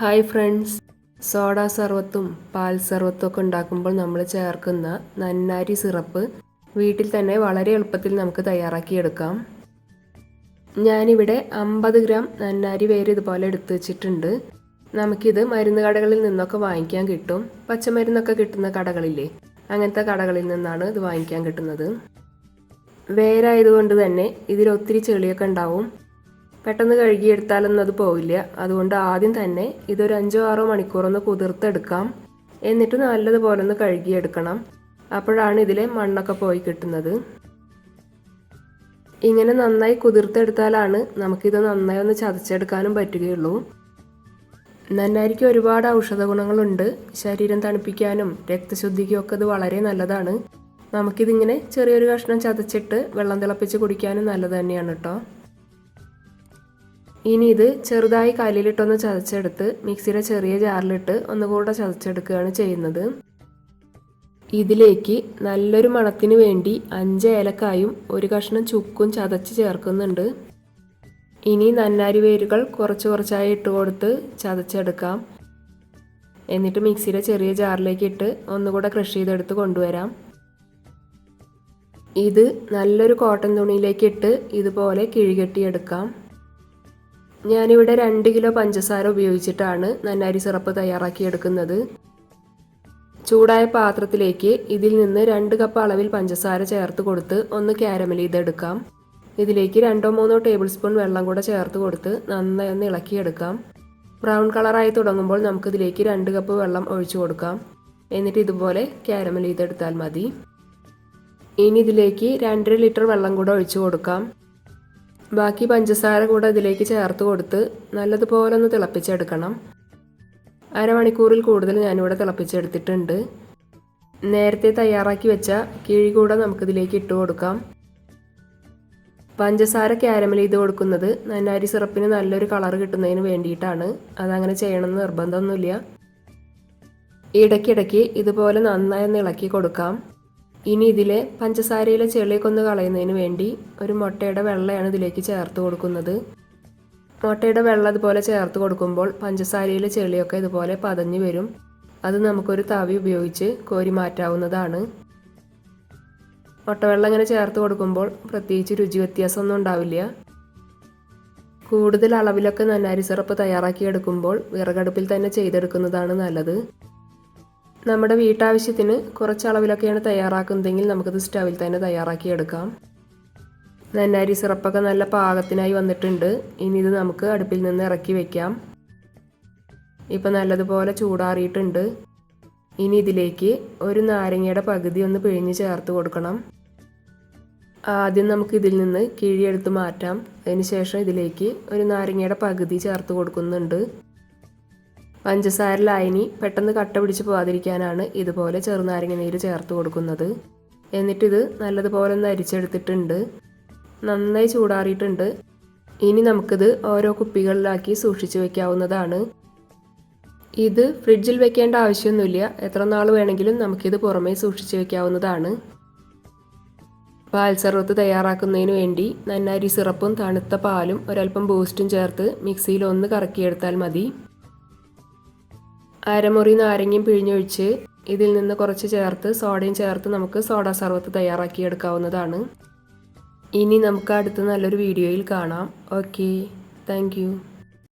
Hi friends. Soda സർവത്തും പാൽ സർവത്തും ഒക്കെ ഉണ്ടാക്കുമ്പോൾ നമ്മൾ ചേർക്കുന്ന നന്നാരി സിറപ്പ് വീട്ടിൽ തന്നെ വളരെ എളുപ്പത്തിൽ നമുക്ക് തയ്യാറാക്കിയെടുക്കാം ഞാനിവിടെ അമ്പത് ഗ്രാം നന്നാരി വേര് ഇതുപോലെ എടുത്തു വെച്ചിട്ടുണ്ട്. നമുക്കിത് മരുന്ന് കടകളിൽ നിന്നൊക്കെ വാങ്ങിക്കാൻ കിട്ടും. പച്ചമരുന്നൊക്കെ കിട്ടുന്ന കടകളില്ലേ? അങ്ങനത്തെ കടകളിൽ നിന്നാണ് ഇത് വാങ്ങിക്കാൻ കിട്ടുന്നത്. വേരായതുകൊണ്ട് തന്നെ ഇതിൽ ഒത്തിരി ചെളിയൊക്കെ ഉണ്ടാവും. പെട്ടെന്ന് കഴുകിയെടുത്താലൊന്നും അത് പോവില്ല. അതുകൊണ്ട് ആദ്യം തന്നെ ഇതൊരു അഞ്ചോ ആറോ മണിക്കൂറൊന്ന് കുതിർത്തെടുക്കാം. എന്നിട്ട് നല്ലതുപോലെ ഒന്ന് കഴുകിയെടുക്കണം. അപ്പോഴാണ് ഇതിലെ മണ്ണൊക്കെ പോയി കിട്ടുന്നത്. ഇങ്ങനെ നന്നായി കുതിർത്തെടുത്താലാണ് നമുക്കിത് നന്നായി ഒന്ന് ചതച്ചെടുക്കാനും പറ്റുകയുള്ളൂ. നന്നായിരിക്കും ഒരുപാട് ഔഷധ ഗുണങ്ങളുണ്ട്. ശരീരം തണുപ്പിക്കാനും രക്തശുദ്ധിക്കും ഒക്കെ ഇത് വളരെ നല്ലതാണ്. നമുക്കിതിങ്ങനെ ചെറിയൊരു കഷ്ണം ചതച്ചിട്ട് വെള്ളം തിളപ്പിച്ച് കുടിക്കാനും നല്ലത് തന്നെയാണ് കേട്ടോ. ഇനി ഇത് ചെറുതായി കല്ലിലിട്ടൊന്ന് ചതച്ചെടുത്ത് മിക്സിയുടെ ചെറിയ ജാറിലിട്ട് ഒന്നുകൂടെ ചതച്ചെടുക്കുകയാണ് ചെയ്യുന്നത്. ഇതിലേക്ക് നല്ലൊരു മണത്തിന് വേണ്ടി അഞ്ച് ഏലക്കായും ഒരു കഷ്ണം ചുക്കും ചതച്ച് ചേർക്കുന്നുണ്ട്. ഇനി നന്നാരി വേരുകൾ കുറച്ച് കുറച്ചായി ഇട്ട് കൊടുത്ത് ചതച്ചെടുക്കാം. എന്നിട്ട് മിക്സിയുടെ ചെറിയ ജാറിലേക്ക് ഇട്ട് ഒന്നുകൂടെ ക്രഷ് ചെയ്തെടുത്ത് കൊണ്ടുവരാം. ഇത് നല്ലൊരു കോട്ടൺ തുണിയിലേക്ക് ഇട്ട് ഇതുപോലെ കിഴികെട്ടിയെടുക്കാം. ഞാനിവിടെ രണ്ട് കിലോ പഞ്ചസാര ഉപയോഗിച്ചിട്ടാണ് നന്നാരി സിറപ്പ് തയ്യാറാക്കിയെടുക്കുന്നത്. ചൂടായ പാത്രത്തിലേക്ക് ഇതിൽ നിന്ന് രണ്ട് കപ്പ് അളവിൽ പഞ്ചസാര ചേർത്ത് കൊടുത്ത് ഒന്ന് ക്യാരമൽ ചെയ്തെടുക്കാം. ഇതിലേക്ക് രണ്ടോ മൂന്നോ ടേബിൾ സ്പൂൺ വെള്ളം കൂടെ ചേർത്ത് കൊടുത്ത് നന്നായി ഒന്ന് ഇളക്കിയെടുക്കാം. ബ്രൗൺ കളറായി തുടങ്ങുമ്പോൾ നമുക്കിതിലേക്ക് രണ്ട് കപ്പ് വെള്ളം ഒഴിച്ചു കൊടുക്കാം. എന്നിട്ട് ഇതുപോലെ ക്യാരമൽ ചെയ്തെടുത്താൽ മതി. ഇനി ഇതിലേക്ക് രണ്ടര ലിറ്റർ വെള്ളം കൂടെ ഒഴിച്ചു കൊടുക്കാം. ബാക്കി പഞ്ചസാര കൂടെ അതിലേക്ക് ചേർത്ത് കൊടുത്ത് നല്ലതുപോലെ ഒന്ന് തിളപ്പിച്ചെടുക്കണം. അരമണിക്കൂറിൽ കൂടുതൽ ഞാനിവിടെ തിളപ്പിച്ചെടുത്തിട്ടുണ്ട്. നേരത്തെ തയ്യാറാക്കി വെച്ച കിഴി കൂടെ നമുക്കിതിലേക്ക് ഇട്ട് കൊടുക്കാം. പഞ്ചസാര ക്യാരമൽ ചെയ്ത് കൊടുക്കുന്നത് നന്നാരി സിറപ്പിന് നല്ലൊരു കളർ കിട്ടുന്നതിന് വേണ്ടിയിട്ടാണ്. അതങ്ങനെ ചെയ്യണമെന്ന് നിർബന്ധമൊന്നുമില്ല. ഇടയ്ക്കിടയ്ക്ക് ഇതുപോലെ നന്നായി ഒന്ന് ഇളക്കി കൊടുക്കാം. ഇനി ഇതിലെ പഞ്ചസാരയിലെ ചെളിയൊക്കെ ഒന്ന് കളയുന്നതിന് വേണ്ടി ഒരു മുട്ടയുടെ വെള്ളയാണ് ഇതിലേക്ക് ചേർത്ത് കൊടുക്കുന്നത്. മുട്ടയുടെ വെള്ളം ഇതുപോലെ ചേർത്ത് കൊടുക്കുമ്പോൾ പഞ്ചസാരയിലെ ചെളിയൊക്കെ ഇതുപോലെ പതഞ്ഞു വരും. അത് നമുക്കൊരു തവി ഉപയോഗിച്ച് കോരി മാറ്റാവുന്നതാണ്. മുട്ടവെള്ളം ഇങ്ങനെ ചേർത്ത് കൊടുക്കുമ്പോൾ പ്രത്യേകിച്ച് രുചി വ്യത്യാസമൊന്നും ഉണ്ടാവില്ല. കൂടുതൽ അളവിലൊക്കെ നന്നാരി സിറപ്പ് തയ്യാറാക്കിയെടുക്കുമ്പോൾ വിറകടുപ്പിൽ തന്നെ ചെയ്തെടുക്കുന്നതാണ് നല്ലത്. നമ്മുടെ വീട്ടാവശ്യത്തിന് കുറച്ച് അളവിലൊക്കെയാണ് തയ്യാറാക്കുന്നതെങ്കിൽ നമുക്കത് സ്റ്റവിൽ തന്നെ തയ്യാറാക്കിയെടുക്കാം. നന്നാരി സിറപ്പൊക്കെ നല്ല പാകത്തിനായി വന്നിട്ടുണ്ട്. ഇനി ഇത് നമുക്ക് അടുപ്പിൽ നിന്ന് ഇറക്കി വെക്കാം. ഇപ്പം നല്ലതുപോലെ ചൂടാറിയിട്ടുണ്ട്. ഇനി ഇതിലേക്ക് ഒരു നാരങ്ങയുടെ പകുതി ഒന്ന് പിഴിഞ്ഞ് ചേർത്ത് കൊടുക്കണം. ആദ്യം നമുക്ക് ഇതിൽ നിന്ന് കിഴിയെടുത്ത് മാറ്റാം. അതിനുശേഷം ഇതിലേക്ക് ഒരു നാരങ്ങയുടെ പകുതി ചേർത്ത് കൊടുക്കുന്നുണ്ട്. പഞ്ചസാര ലായനി പെട്ടെന്ന് കട്ട പിടിച്ച് പോകാതിരിക്കാനാണ് ഇതുപോലെ ചെറുനാരങ്ങ നീര് ചേർത്ത് കൊടുക്കുന്നത്. എന്നിട്ടിത് നല്ലതുപോലെ ഒന്ന് അരിച്ചെടുത്തിട്ടുണ്ട്. നന്നായി ചൂടാറിയിട്ടുണ്ട്. ഇനി നമുക്കിത് ഓരോ കുപ്പികളിലാക്കി സൂക്ഷിച്ചു വെക്കാവുന്നതാണ്. ഇത് ഫ്രിഡ്ജിൽ വെക്കേണ്ട ആവശ്യമൊന്നുമില്ല. എത്ര നാൾ വേണമെങ്കിലും നമുക്കിത് പുറമേ സൂക്ഷിച്ച് വെക്കാവുന്നതാണ്. പാൽ സർവത്ത് തയ്യാറാക്കുന്നതിന് വേണ്ടി നന്നാരി സിറപ്പും തണുത്ത പാലും ഒരൽപ്പം ബൂസ്റ്റും ചേർത്ത് മിക്സിയിൽ ഒന്ന് കറക്കിയെടുത്താൽ മതി. അരമുറി നാരങ്ങയും പിഴിഞ്ഞൊഴിച്ച് ഇതിൽ നിന്ന് കുറച്ച് ചേർത്ത് സോഡയും ചേർത്ത് നമുക്ക് സോഡ സർവത്ത് തയ്യാറാക്കിയെടുക്കാവുന്നതാണ് ഇനി നമുക്ക് അടുത്ത നല്ലൊരു വീഡിയോയിൽ കാണാം. Okay thank